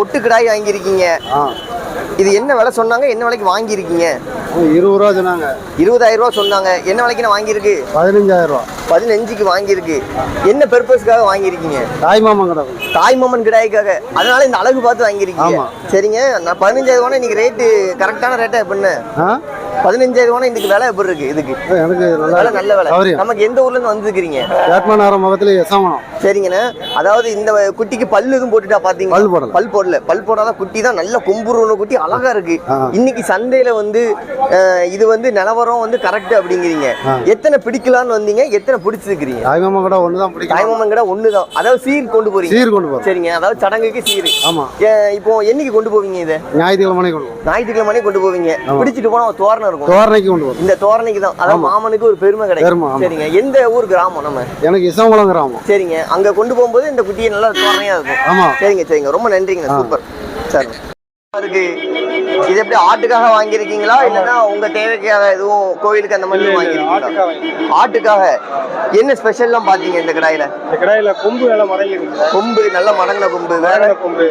பொட்டு கிடாய் வாங்கியிருக்கீங்க. இது என்ன விலை சொன்னாங்க? என்ன விலைக்கு வாங்கியிருக்கீங்க? இருபது ரூபா சொன்னாங்க. இருபதாயிரம் ரூபா சொன்னாங்க. என்ன விலைக்கு நான் வாங்கியிருக்கு? பதினஞ்சாயிரம் ரூபா. பதினஞ்சுக்கு வாங்கியிருக்கு. என்ன பெர்பஸ்க்காக வாங்கியிருக்கீங்க? தாய் மாமன் கிடக்கும் தாய் மாமன் கிடாய்க்காக அதனால இந்த அழகு பார்த்து வாங்கியிருக்கீங்க. சரிங்க. நான் பதினஞ்சாயிரம் ரூபா இன்னைக்கு ரேட்டு கரெக்டான ரேட்டா எப்படின்னு பதினஞ்சாயிரம் ரூபா இன்னைக்கு விலை எப்படி இருக்கு இதுக்கு? எனக்கு நல்லா விலை நல்ல விலை. சௌரியம். நமக்கு எந்த ஊர்ல இருந்து வந்துருக்கீங்க வேட்மநாரம் முகத்துல எசமனம் சரிங்கண்ணே. அதாவது இந்த குட்டிக்கு பல்லு எதுவும் போட்டுட்டா பாத்தீங்க பல் போடல. பல் போடல. பல் போடாத குட்டி தான் நல்ல கொம்புருவன குட்டி அழகா இருக்கு. இன்னைக்கு சந்தையில வந்து இது வந்து நிலவரம் வந்து கரெக்ட் அப்படிங்கிறீங்க. எத்தனை பிடிக்கலாம்னு வந்தீங்க? எத்தனை பிடிச்சிருக்கிறீங்க. தாய் மாமன் கடை ஒன்று தான் பிடிக்கும் தாய்மாமன் கடை ஒண்ணுதான். அதாவது சீர் கொண்டு போறீங்க. சீர் கொண்டு போகிறோம் சரிங்க. அதாவது சடங்குக்கு சீர். ஆமா. ஏன், இப்போ என்னைக்கு கொண்டு போவீங்க இதை? ஞாயிற்றுக்கிழமை கொண்டு போவோம். ஞாயிற்றுக்கிழமை கொண்டு போவீங்க. பிடிச்சிட்டு போனா ஒரு தோரணம் இருக்கும். தோரணைக்கு கொண்டு போவோம். இந்த தோரணைக்கு தான். அதாவது. மாமனுக்கு ஒரு பெருமை கிடைக்கும். சரிங்க. எந்த ஊர் கிராமம் நம்ம? எனக்கு இசமங்குளம் கிராமம். சரிங்க. அங்க கொண்டு போகும்போது இந்த குட்டியை நல்லா தோரணையா இருக்கும். ஆமா. சரிங்க சரிங்க. ரொம்ப நன்றிங்க. சூப்பர். சரி. இருக்கு இது எப்படி ஆட்டுக்காக வாங்கியிருக்கீங்களா? இல்லைன்னா உங்க தேவைக்காக எதுவும் கோயிலுக்கு அந்த மாதிரி வாங்கியிருக்கீங்களா? ஆட்டுக்காக என்ன ஸ்பெஷல்லாம் பாத்தீங்க இந்த கடாயில? இந்த கடாயில கொம்பு நல்லா மடங்கி கொம்பு நல்ல மடங்கின கொம்பு. வேற? கொம்பு.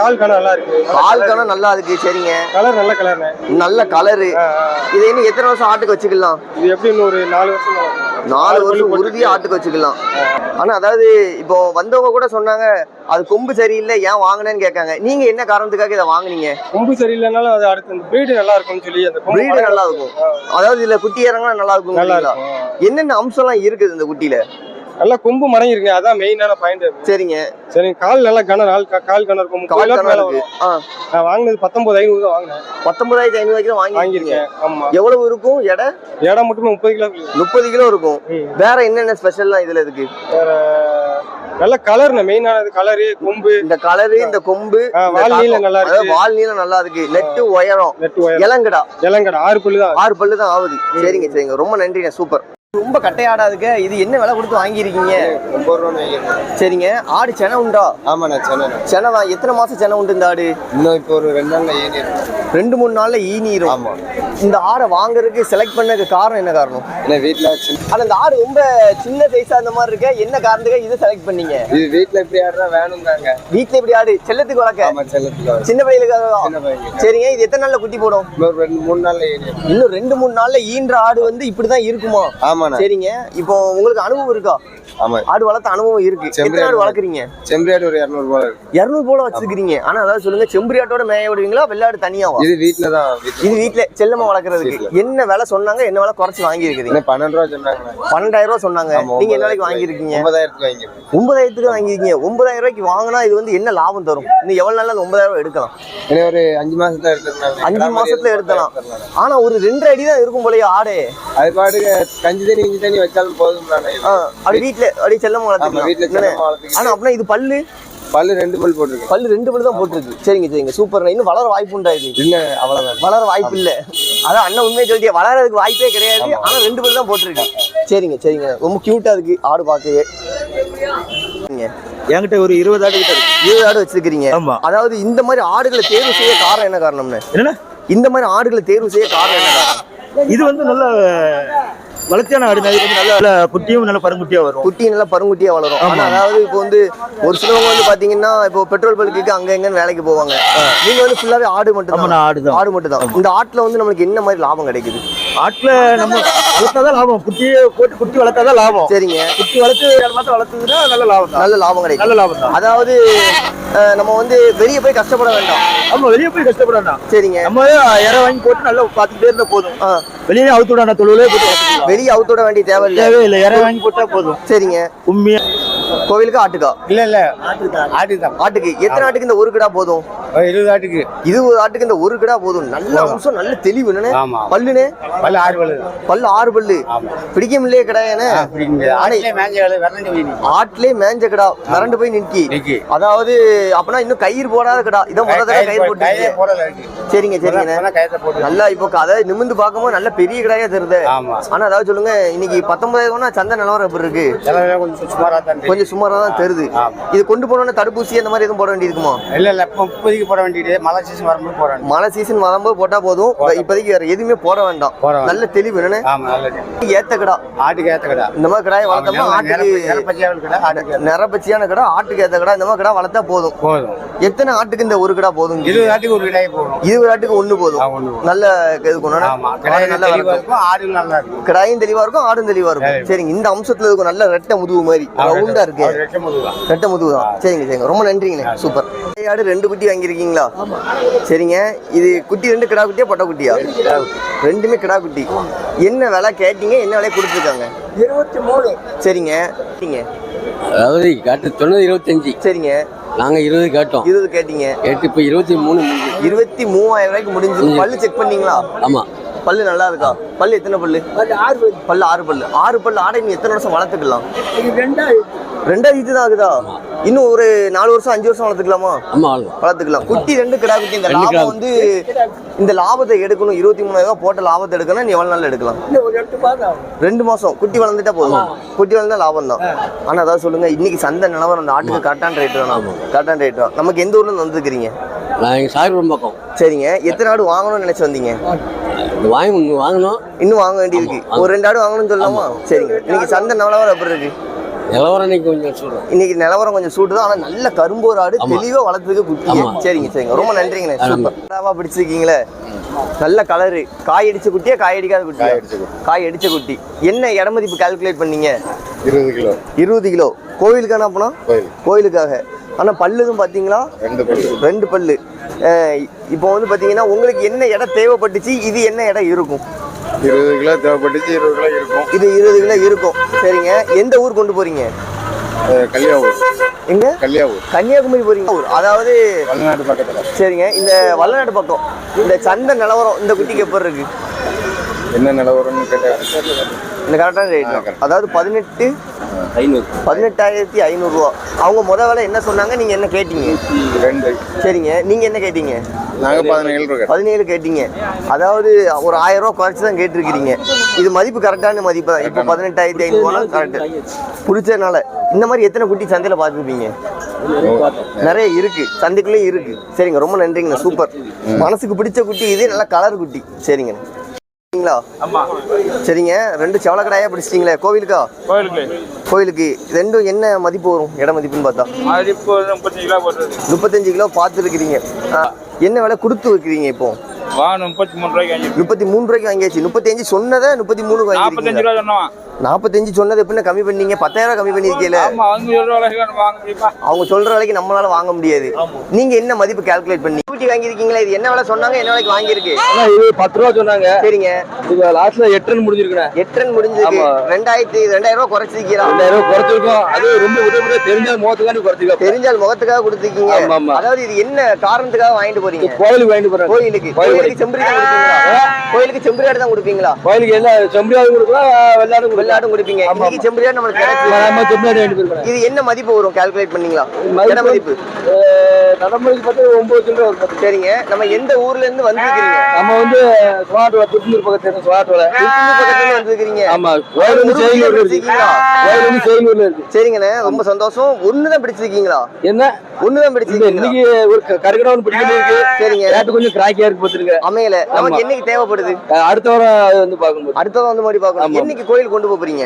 கால் கணம் நல்லா இருக்கு. பால் கணம் நல்லா இருக்கு சரிங்க. கலர் நல்ல கலர்ண்ணே நல்ல கலரு இது இன்னும் எத்தனை வருஷம் ஆட்டுக்கு வச்சுக்கலாம்? இது எப்படி இன்னும் ஒரு நாலு வருஷம். நாலு வருஷம் உறுதியா ஆட்டுக்கு வச்சுக்கலாம். ஆனா அதாவது இப்போ வந்தவங்க கூட சொன்னாங்க அது கொம்பு சரியில்லை ஏன் வாங்கினேன்னு கேட்காங்க. நீங்க என்ன காரணத்துக்காக இதை வாங்குனீங்க? கொம்பு சரியில்லைனாலும் அது அடுத்து அந்த பிரீடு நல்லா இருக்கும்னு சொல்லி அந்த பிரீடு நல்லா இருக்கும். அதாவது இதுல குட்டி இறங்கினா நல்லா இருக்கும் நல்லா என்னென்ன அம்சம்லாம் இருக்குது இந்த குட்டியில? நல்லா கொம்பு மடங்கி இருக்கு அதான் மெயினான பாயிண்ட் சரிங்க. சரி கால் நல்லா கணம் நாள் கால் கணம் இருக்கும். கால் கணம் இருக்கு. நான் வாங்கினது பத்தொன்பது ஐநூறு தான் வாங்கினேன். பத்தொன்பதாயிரத்தி ஐநூறு வாங்கியிருக்கீங்க. வாங்கியிருக்கேன். ஆமா. எவ்வளவு இருக்கும்? எடை? இடம் மட்டுமே முப்பது கிலோ. முப்பது கிலோ இருக்கும். வேற என்னென்ன ஸ்பெஷல்லாம் இதுல இருக்கு? வேற நல்ல கலர்ண்ணே மெயினானது கலரு கொம்பு. இந்த கலரு இந்த கொம்பு வால் நீளம். நல்லா இருக்கு. அதாவது வால் நீளம் நல்லா இருக்கு. நெட்டு உயரம். நெட்டு ஒயர் இளங்கடா. இளங்கடை. ஆறு புல்லு தான். ஆறு பல்லு தான் ஆகுது. சரிங்க சரிங்க. ரொம்ப நன்றிங்க சூப்பர். ரொம்ப கட்டையாடாதுக்க இது என்ன விலை கொடுத்து வாங்கியிருக்கீங்க? வாங்கியிருக்கேன் சரிங்க. ஆடு செனை உண்டா? ஆமாண்ணா சென்னை செனை வா- எத்தனை மாசம் செனை உண்டு இந்த ஆடு? இன்னும் இப்போ ஒரு ரெண்டு நாளில் ஏறி இருக்கும் ரெண்டு மூணு நாள்ல ஈனிரும். ஆமா. இந்த ஆடை வாங்குறதுக்கு செலக்ட் பண்ணதுக்கு காரணம் என்ன காரணம்? ஏன்னா வீட்டில் சின்ன ஆனா இந்த ஆடு ரொம்ப சின்ன சைஸா அந்த மாதிரி இருக்க. என்ன காரணத்துக்கு இதை செலக்ட் பண்ணீங்க? இது வீட்டில் இப்படி ஆடுறா வேணுங்காங்க வீட்ல இப்படி ஆடு செல்லத்துக்கு வளர்க்க? ஆமா செல்லத்தில் சின்ன சின்ன பையன் சரிங்க இது எத்தனை நாள்ல குட்டி போடும்? இன்னொரு ரெண்டு மூணு நாளில் ஏறி இருக்கும் இன்னும் ரெண்டு மூணு நாள்ல ஈன்ற ஆடு வந்து இப்படிதான் இருக்குமா? ஆமாண்ணா. சரிங்க. இப்போ உங்களுக்கு அனுபவம் இருக்கா? ஆமா. ஆடு வளர்த்த அனுபவம் இருக்கு. செம்பரி எத்தனை ஆடு ஆடு. வளர்க்குறீங்க? செம்பரியாடு ஒரு இரநூறுபா இருக்கு. இரநூறு போல வச்சிருக்கீங்க ஆனா அதாவது சொல்லுங்க செம்பரியாட்டோட மேய விடுவீங்களா வெள்ளாடு தனியாவா? இது வீட்டில் தான் வீட்டில் இது வீட்ல செல்லமா வளர்க்கறதுக்கு. என்ன விலை சொன்னாங்க என்ன விலை குறைச்சு வாங்கி இருக்கிறீங்க இன்னும் பன்னெண்டு ரூபா சொன்னாங்கண்ணா. பன்னெண்டாயிரம் ரூபாய் சொன்னாங்க. நீங்க என்ன விலைக்கு வாங்கியிருக்கீங்க? ஒன்பதாயிரத்துக்கு வாங்கியிருக்கேன் ஒன்பதாயிரத்துக்கு வாங்கியிருக்கீங்க. ஒன்பதாயிரம் ரூபாய்க்கு வாங்கினா இது வந்து என்ன லாபம் தரும்? இன்னும் எவ்வளவு அந்த ஒன்பதாயிரம் ரூபாய் எடுக்கலாம். ஏன்னா ஒரு அஞ்சு மாசத்துல எடுத்துருந்தாங்க அஞ்சு மாசத்துல எடுத்தலாம் ஆனா ஒரு ரெண்டரை அடி தான் இருக்கும் போலயே ஆடு. அது பாட்டுக்கு கஞ்சி தண்ணி இஞ்சி தண்ணி வச்சாலும் போதும் அப்படி வீட்ல அப்படி செல்லமா வீட்டுல வளர்த்துக்கலாம். வளர்த்துக்கிட்டு ஆனா அப்படின்னா இது பல்லு? பல்லு ரெண்டு பல் போட்டிருக்கேன். பல்லு ரெண்டு பல்லு தான் போட்டிருக்கு. சரிங்க சரிங்க. சூப்பர். இன்னும் வளர வாய்ப்பு உண்டா இது? இல்ல அவ்வளவுதான். வளர வாய்ப்பு இல்ல. அதான் அண்ணன் உண்மையை சொல்லிட்டே வளரதுக்கு வாய்ப்பே கிடையாது. ஆனா ரெண்டு பல்லு தான் போட்டிருக்கு. சரிங்க சரிங்க. ரொம்ப கியூட்டா இருக்கு ஆடு பார்க்கவே. என்கிட்ட ஒரு இருபது ஆடு கிட்ட இருக்கு. இருபது ஆடு வச்சிருக்கீங்க ஆமா. அதாவது இந்த மாதிரி ஆடுகளை தேர்வு செய்ய காரணம் என்ன காரணம்னு? என்னன்னா? இந்த மாதிரி ஆடுகளை தேர்வு செய்ய காரணம் என்ன காரணம்? இது வந்து நல்ல வளர்ச்சியான ஆடு நல்ல நல்ல குட்டியும் நல்ல பருங்குட்டியா வரும். குட்டி நல்லா பருங்குட்டியா வளரும். ஆனா. அதாவது இப்போ வந்து ஒரு சிலவங்க வந்து பாத்தீங்கன்னா இப்போ பெட்ரோல் பல்க்கு அங்க எங்கன்னு வேலைக்கு போவாங்க. நீங்க வந்து ஃபுல்லாவே ஆடு மட்டும் தான் ஆடுதான். ஆடு மட்டும் தான் இந்த ஆட்டுல வந்து நம்மளுக்கு என்ன மாதிரி லாபம் கிடைக்குது? ஆட்டுல நம்ம வளர்த்தாதான் லாபம். குட்டியை போட்டு குட்டி வளர்த்தாதான் லாபம். சரிங்க. குட்டி வளர்த்து ஏழு மாசம் வளர்த்ததுன்னா நல்ல லாபம் தான். நல்ல லாபம் கிடைக்கும். நல்ல லாபம் தான். அதாவது நம்ம வந்து வெளியே போய் கஷ்டப்பட வேண்டாம். ஆமா வெளியே போய் கஷ்டப்பட வேண்டாம். சரிங்க. நம்ம இற வாங்கி போட்டு நல்லா பார்த்துட்டே இருந்தா போதும். வெளியே அவுத்து விடான தொழுவிலே போட்டு வெளியே அவுத்தோட வேண்டிய தேவையில்லை. தேவையில்லை. இற வாங்கி போட்டா போதும். சரிங்க. உண்மையா கோவிலுக்கு ஆட்டுக்கா? இல்ல இல்ல. ஆட்டுதான் ஆட்டுக்கு. எத்தனை ஆட்டுக்கு இந்த ஒரு கிடா போதும்? இருபது ஆட்டுக்கு. இது ஒரு ஆட்டுக்கு இந்த ஒரு கிடா போதும். நல்ல அம்சம் நல்ல தெளிவு என்னண்ணே? ஆமா. பல்லுனே பல்லு ஆறு பல்லு. பல்லு ஆறு பல்லு. பிடிக்க முடியலையே கிடாயானே ஆட்டுல மேஞ்ச கிடா மிரண்டு போய் நிக்கி. நிக்கி. அதாவது அப்பனா இன்னும் கயிறு போடாத கிடா. இதை முதல்ல தடவை கயிறு போட்டு சரிங்க போட்டு நல்லா இப்போ அதை நிமிந்து பார்க்கும்போது நல்ல பெரிய கிடாயா தெரியுது. ஆமா. ஆனா அதாவது சொல்லுங்க இன்னைக்கு பத்தொன்பதாயிரம்னா சந்தை நிலவரம் எப்படி இருக்கு? கொஞ்சம் சுமாரா தான் கொஞ்சம் சுமாரா தான் தருது. இது கொண்டு போனோம்னா தடுப்பூசி அந்த மாதிரி எதுவும் போட வேண்டியிருக்குமா இல்ல இல்ல இப்போ இப்போதைக்கு போட வேண்டியது. மழை சீசன் வரும்போது போட வேண்டியது. மழை சீசன் வரும்போது போட்டா போதும். இப்ப- இப்போதைக்கு வேற எதுவுமே போட வேண்டாம். நல்ல தெளிவு என்னன்னு? ஏத்த கடா. ஆட்டுக்கு ஏத்த கடை. இந்த மாதிரி கடாயை வளர்த்தோம்னா ஆட்டுக்கு நிறப்பச்சியான கடை ஆட்டுக்கு ஏத்த கடை. இந்த மாதிரி கடை வளர்த்தா போதும். போதும். எத்தனை ஆட்டுக்கு இந்த ஒரு கடை போதும்? இருபது ஆட்டுக்கு ஒரு கடாய் போகும் இருபது ஆட்டுக்கு ஒண்ணு போதும். போதும். நல்ல இது நல்லா இருக்கும் ஆடு நல்லா இருக்கும். கடாயும் தெளிவா இருக்கும் ஆடும் தெளிவா இருக்கும். சரி. சரிங்க இந்த அம்சத்துல இருக்கும் நல்ல ரெட்டை முதுகு மாதிரி ரவுண்டா இருக்கு. ரெட்டை முதுகு தான் சரிங்க சரிங்க. ரொம்ப நன்றிங்கண்ணே. சூப்பர். ஆடு ரெண்டு குட்டி வாங்கியிருக்கீங்களா? சரிங்க. இது குட்டி ரெண்டு கிடா குட்டியா பொட்டை குட்டியா? ரெண்டுமே கிடா குட்டி. என்ன விலை கேட்டீங்க? என்ன விலை கொடுத்துருக்காங்க? இருபத்தி மூணு. சரிங்க. சரிங்க. அதாவது கேட்டு சொன்னது இருபத்தஞ்சு. சரிங்க. நாங்க இருபது கேட்டோம். இருபது கேட்டீங்க. கேட்டு இப்போ இருபத்தி மூணு இருபத்தி மூவாயிரம் ரூபாய்க்கு முடிஞ்சு. பல்லு செக் பண்ணீங்களா? ஆமா. பல்லு நல்லா இருக்கா? பல்லு எத்தனை பல்லு? ஆறு பல்லு. ஆறு பல்லு. ஆறு பல்லு ஆடை நீ எத்தனை வருஷம் வளர்த்துக்கலாம்? ரெண்டாவது இது தான் ஆகுதா? இன்னும் ஒரு நாலு வருஷம் அஞ்சு வருஷம் வளர்த்துக்கலாமா? வளர்த்துக்கலாம். குட்டி ரெண்டு கிடா குட்டி. இந்த லாபம் வந்து இந்த லாபத்தை எடுக்கணும். இருபத்தி மூணாயிரம் ரூபாய் போட்ட லாபத்தை எடுக்கணும் நீ எவ்வளவு நாள் எடுக்கலாம்? இன்னும் ஒரு எட்டு மாதம் ஆகும். ரெண்டு மாசம். குட்டி வளர்ந்துட்டா போதும். குட்டி வளர்ந்தா லாபம் தான். ஆனா அதாவது சொல்லுங்க இன்னைக்கு சந்தை நிலவரம் அந்த ஆட்டுக்கு கரெக்டான ரேட் வேணும் கரெக்டான ரேட் வேணும் நமக்கு எந்த ஊர்ல இருந்து வந்துருக்கீங்க நான் பக்கம். சரிங்க. எத்தனை ஆடு வாங்கணும்னு நினைச்சு வந்தீங்க? வாங்கி ஒண்ணு வாங்கினோம் இன்னும் வாங்க வேண்டியிருக்கு. ஒரு ரெண்டு ஆடு வாங்கணும்னு சொல்லலாமா? சரிங்க. இன்னைக்கு சந்தை நிலவரம் எப்படி இருக்கு? நிலவரம் இன்னைக்கு கொஞ்சம் சொல்றேன் இன்னைக்கு நிலவரம் கொஞ்சம் சூட்டுதான் ஆனா நல்ல கரும்போர் ஆடு தெளிவா வளர்த்துக்கு குட்டி. சரிங்க சரிங்க. ரொம்ப நன்றிங்கண்ணே. சூப்பர். பிடிச்சிருக்கீங்களே? நல்ல கலரு காய் அடிச்ச குட்டியா காய் அடிக்காத குட்டியா? காய் அடிச்ச குட்டி. என்ன இட மதிப்பு கால்குலேட் பண்ணீங்க? இருபது கிலோ. இருபது கிலோ. கோவிலுக்கான அப்பனா? கோயில். கோயிலுக்காக. ஆனா பல்லுதும் பாத்தீங்களா? ரெண்டு பல்லு. ரெண்டு பல்லு. இப்போ வந்து பாத்தீங்கன்னா உங்களுக்கு என்ன இடம் தேவைப்பட்டுச்சு? இது என்ன இடம் இருக்கும்? இருபது கிலோ தேவைப்பட்டுச்சு இருபது கிலோ இருக்கும். இது இருபது கிலோ இருக்கும். சரிங்க. எந்த ஊர் கொண்டு போறீங்க? கல்யாவூர் எங்க? கல்யாவூர் கன்னியாகுமரி போறீங்க. ஊர் அதாவது வளநாடு பக்கத்துல. சரிங்க. இந்த வல்லநாடு பக்கம். இந்த சந்தை நிலவரம் இந்த குட்டிக்கு எப்படி இருக்கு? என்ன நிலவரம்னு கேட்டேன் இந்த கரெக்டான ரேட். அதாவது பதினெட்டு ஐநூறு. பதினெட்டாயிரத்தி ஐநூறுரூவா அவங்க முத வேலை என்ன சொன்னாங்க? நீங்க என்ன கேட்டீங்க? ரெண்டு. சரிங்க. நீங்க என்ன கேட்டீங்க? நாங்க பதினேழு பதினேழு கேட்டீங்க. அதாவது ஒரு ஆயிரம் ரூபா குறைச்சி தான் கேட்டிருக்கிறீங்க. இது மதிப்பு கரெக்டான மதிப்பு? தான் இப்போ பதினெட்டாயிரத்தி ஐநூறுவா கரெக்ட் பிடிச்சதுனால இந்த மாதிரி எத்தனை குட்டி சந்தையில் பார்த்துருப்பீங்க? நிறைய இருக்கு. சந்தைக்குள்ளேயும் இருக்கு. சரிங்க. ரொம்ப நன்றிங்கண்ணா சூப்பர். மனசுக்கு பிடிச்ச குட்டி இது நல்ல கலர் குட்டி. சரிங்களா சரிங்க. ரெண்டு செவலக்கடாயா பிடிச்சிட்டீங்களே கோவிலுக்கா? கோயிலுக்கு கோயிலுக்கு ரெண்டும் என்ன மதிப்பு வரும்? இட மதிப்புன்னு பார்த்தா? முப்பத்தஞ்சு கிலோ போட்டுருக்கு. முப்பத்தஞ்சு கிலோ பார்த்துருக்கிறீங்க என்ன விலை கொடுத்து வைக்கிறீங்க இப்போ? முப்பத்தி மூணு ரூபாய்க்கு வாங்கி முப்பத்தி மூணு ரூபாய்க்கு வாங்கியாச்சு. முப்பத்தஞ்சு சொன்னதை முப்பத்தி மூணு சொன்னோம் நாற்பத்தஞ்சு சொன்னது எப்படின்னா கம்மி பண்ணீங்க? பத்தாயிரம் கம்மி பண்ணிருக்கீல ஆமா அவங்க சொல்ற விலைக்கு வாங்க முடியுமா? அவங்க சொல்ற விலைக்கு நம்மளால வாங்க முடியாது. நீங்க என்ன மதிப்பு கால்குலேட் பண்ணி குட்டி வாங்கியிருக்கீங்களா? இது என்ன விலை சொன்னாங்க? என்ன விலைக்கு வாங்கியிருக்கு? இது பத்து ரூபா சொன்னாங்க. சரிங்க. இது லாஸ்ட்ல எட்டு ரன் முடிஞ்சிருக்கேன் எட்டு ரன் முடிஞ்சிருக்கு. ரெண்டாயிரத்தி ரெண்டாயிரம் ரூபாய் குறைச்சிருக்கீரா ரெண்டாயிரம் ரூபாய் குறைச்சிருக்கோம். அது ரொம்ப விட விட தெரிஞ்ச முகத்துக்காண்டி குறைச்சிருக்கோம் தெரிஞ்சால் முகத்துக்காக கொடுத்துருக்கீங்க. அதாவது இது என்ன காரணத்துக்காக வாங்கிட்டு போறீங்க? கோயிலுக்கு வாங்கிட்டு போறேன். கோயிலுக்கு. கோயிலுக்கு. கோயிலுக்கு செம்பரி தான் கொடுப்பீங்களா? கோயிலுக்கு செம்பரியாடு தான் கொடுப்பீங்களா? கோயிலுக்கு என்ன செம்பியாவது கொடுக்கலாம் வெள்ளாடும் வெள்ளாடும் கொடுப்பீங்க. இன்னைக்கு செம்பரியாடு நம்மளுக்கு கிடைச்சு இது என்ன மதிப்பு வரும்? கால்குலேட் பண்ணீங்களா? என்ன மதிப்பு? நடைமுறைக்கு பார்த்து ஒன்பது சில்லரை வரும் சரிங்க. நம்ம எந்த ஊர்ல இருந்து வந்திருக்கீங்க? நம்ம வந்து சுவாட்டோல திருப்பூர் பக்கத்துல சுவாட்டோல. திருப்பூர் பக்கத்துல இருந்து வந்திருக்கீங்க. ஆமா கோயில் வந்து செய்யூர்ல இருக்கு. கோயில் வந்து செய்யூர்ல இருக்கு. சரிங்கண்ணே ரொம்ப சந்தோஷம். ஒண்ணுதான் பிடிச்சிருக்கீங்களா? என்ன? ஒண்ணுதான் பிடிச்சிருக்கீங்க இன்னைக்கு ஒரு கருக்கடவன் பிடிக்கணும் இருக்கு சரிங்க. ரேட்டு கொஞ்சம் கிராக்கியா இருக்கு பாத்துருங்க அமையல. நமக்கு. என்னைக்கு தேவைப்படுது? அடுத்த வாரம் வந்து பார்க்கும்போது அடுத்ததான் வந்து மாதிரி பார்க்கணும். என்னைக்கு கோயில் கொண்டு போறீங்க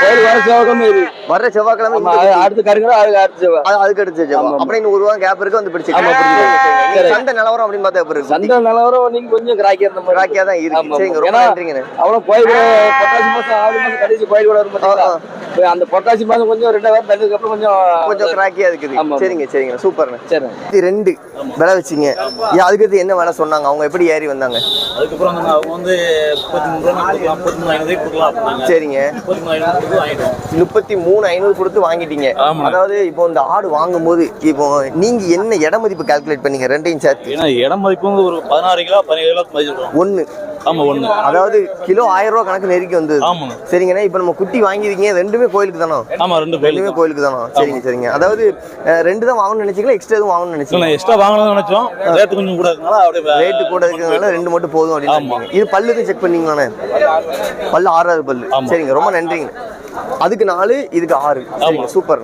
கோயில் வர செவ்வாய்க்கிழமை அது குட்டி. அடுத்த அதுக்கு அடுத்த செவ்வாய். அது- அதுக்கு அடுத்து செவ்வாய். அப்புறம் இன்னும் ஒரு வாரம் கேப் இருக்கு வந்து. சரி. சந்தை நிலவரம் அப்படின்னு பார்த்தா எப்படி இருக்கு சந்தை நிலவரம் நீங்க கொஞ்சம் கிராக்கியா இருந்த மாதிரி தான் இருக்கு. சரிங்க. ரொம்ப அவ்வளவு கோயில் பொட்டாசி மாசம் ஆறு மாசம் கடைசி கோயில் கூட வரும் அந்த பொட்டாசி மாசம் கொஞ்சம் ரெண்டு வாரம் தந்ததுக்கு அப்புறம் கொஞ்சம் கொஞ்சம் கிராக்கியா இருக்குது. சரிங்க சரிங்க. சூப்பர்ண்ணே. சரி ரெண்டு விலை வச்சிங்க. ஏன் அதுக்கு என்ன விலை சொன்னாங்க? அவங்க எப்படி ஏறி வந்தாங்க? அதுக்கப்புறம் வந்து அவங்க வந்து முப்பத்தி மூணு ரூபா கொடுக்கலாம் முப்பத்தி மூணு ஐநூறு கொடுக்கலாம் அப்படின்னாங்க. சரிங்க. முப்பத்தி மூணு ஐநூறு கொடுத்து வாங்கிட்டோம் முப்பத்தி மூணு ஐநூறு கொடுத்து வாங்கிட்டீங்க. அதாவது இப்போ இந்த ஆடு வாங்கும்போது இப்போ நீங்க என்ன இட மதிப்பு கால்குலேட் பண்ணீங்க? ரெண்டையும் சேர்த்து. ஏன்னா மதிப்பு வந்து ஒரு பதினாறு கிலோ பதினேழு கிலோ ஒண்ணு. ஆமா ஒண்ணு. அதாவது கிலோ ஆயிரம் ரூபாய் கணக்கு நெருக்கி வந்தது. ஆமாங்க சரிங்கண்ணே இப்போ நம்ம குட்டி வாங்கிருக்கீங்க ரெண்டுமே கோயிலுக்கு தானோ? ஆமா ரெண்டு ரெண்டுமே கோயிலுக்கு தானோ? சரிங்க சரிங்க. அதாவது ரெண்டு தான் வாங்கணும்னு நினைச்சீங்களா எக்ஸ்ட்ரா எதுவும் வாங்கணும்னு நினைச்சீங்களா? எக்ஸ்ட்ரா வாங்கணும்னு நினைச்சோம். ரேட்டு கொஞ்சம் கூட இருக்கனால அப்படியே கூட இருக்கிறதுனால ரெண்டு மட்டும் போதும் அப்படின்னு. நினைச்சீங்க. இது பல்லுக்கு செக் பண்ணீங்களாண்ணே? பல்லு ஆறாவது பல்லு. சரிங்க. ரொம்ப நன்றிங்க. அதுக்கு நாலு இதுக்கு ஆறு. சூப்பர்.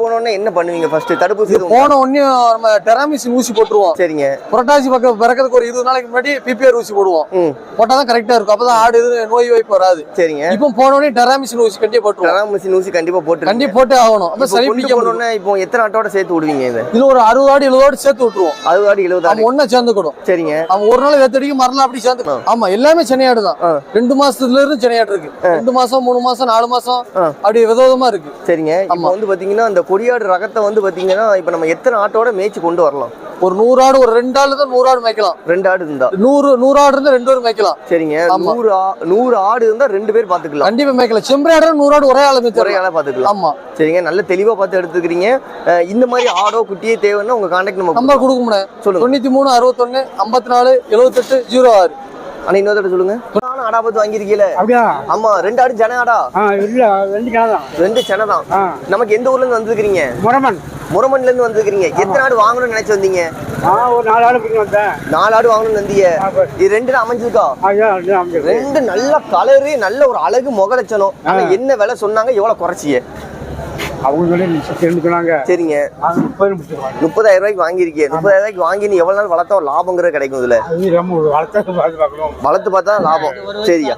போனோடனே என்ன பண்ணுவீங்க ஃபர்ஸ்ட் தடுப்பூசி போன உடனே நம்ம டெராமிசின் ஊசி போட்டுருவோம். சரிங்க. புரட்டாசி பக்கம் பிறக்கிறதுக்கு ஒரு இருபது நாளைக்கு முன்னாடி பிபிஆர் ஊசி போடுவோம். ம். போட்டாதான் கரெக்டா இருக்கும். அப்பதான் ஆடு எதுவும் நோய் வாய்ப்பு வராது. சரிங்க. இப்போ போன உடனே டெராமிசின் ஊசி கண்டிப்பா போட்டுருவோம். டெராமிசின் ஊசி கண்டிப்பா போட்டு கண்டிப்பா போட்டே ஆகணும். அப்ப சரி பிடிக்க போனோடனே இப்போ எத்தனை ஆட்டோட சேர்த்து விடுவீங்க இதை? இது ஒரு அறுபது ஆடு எழுபது ஆடு சேர்த்து விட்டுருவோம். அறுபது ஆடு எழுபது ஆடு. ஒன்னா சேர்ந்துக்கணும். சரிங்க. அவன் ஒரு நாள் வெத்தடிக்கு மறுநாள் அப்படி சேர்ந்து ஆமா எல்லாமே சென்னையாடு தான் ஆ. ரெண்டு மாசத்துல இருந்து சென்னையாடு இருக்கு. ரெண்டு மாசம் மூணு மாசம் நாலு மாசம். அப்படி விதவிதமா இருக்கு. சரிங்க. இப்போ. வந்து பாத்தீங்கன்னா அந்த கொடியாடு ரகத்தை வந்து பாத்தீங்கன்னா இப்போ நம்ம எத்தனை ஆட்டோட மேய்ச்சி கொண்டு வரலாம்? ஒரு நூறு ஆடு ஒரு ரெண்டு ஆடு தான் நூறு ஆடு மேய்க்கலாம். ரெண்டு ஆடு இருந்தா? நூறு நூறு ஆடு இருந்தா ரெண்டு பேரும் மேய்க்கலாம். சரிங்க. நூறு நூறு ஆடு இருந்தா ரெண்டு பேர் பாத்துக்கலாம். கண்டிப்பா மேய்க்கலாம். செம்பரி ஆடு நூறு ஆடு ஒரே ஆளு ஒரே ஆளா பாத்துக்கலாம். ஆமா. சரிங்க. நல்ல தெளிவா பார்த்து எடுத்துக்கிறீங்க. இந்த மாதிரி ஆடோ குட்டியே தேவைன்னா உங்க கான்டாக்ட் நம்ம நம்பர் கொடுக்க முடியாது. சொல்லுங்க. தொண்ணூத்தி மூணு அறுபத்தொன்னு ஐம்பத்தி நாலு எழுபத்தெட்டு ஜீரோ ஆறு. ஆனா இன்னொரு தடவை சொல்லுங்க. ஆடா பார்த்து அப்படியா? ஆமா ரெண்டு ஆடு ஜன ஆடா. ஆ இல்ல ரெண்டு கிலோ தான். ரெண்டு சென தான். ஆ. நமக்கு எந்த ஊர்ல இருந்து வந்திருக்கீங்க முரமன். முரமன்ல இருந்து வந்திருக்கீங்க எத்தனை ஆடு வாங்கணும்னு நினைச்சு வந்தீங்க? ஒரு நாலு ஆள் பிடிக்க வந்தேன். நாலு ஆடு வாங்கணும்னு வந்தீங்க. இது ரெண்டு அமைஞ்சிருக்கா? ரெண்டு நல்ல கலரு நல்ல ஒரு அழகு முக லட்சணம் ஆனா என்ன விலை சொன்னாங்க? எவ்வளவு குறைச்சிய அவங்க சொல்லி சரிங்க. முப்பதாயிரம் ரூபாய்க்கு வாங்கியிருக்கீங்க. முப்பதாயிரம் ரூபாய்க்கு வாங்கி நீ எவ்வளவு நாள் வளர்த்தா லாபங்கிறது கிடைக்கும் இதுல? வளர்த்து பார்த்தா லாபம். சரியா.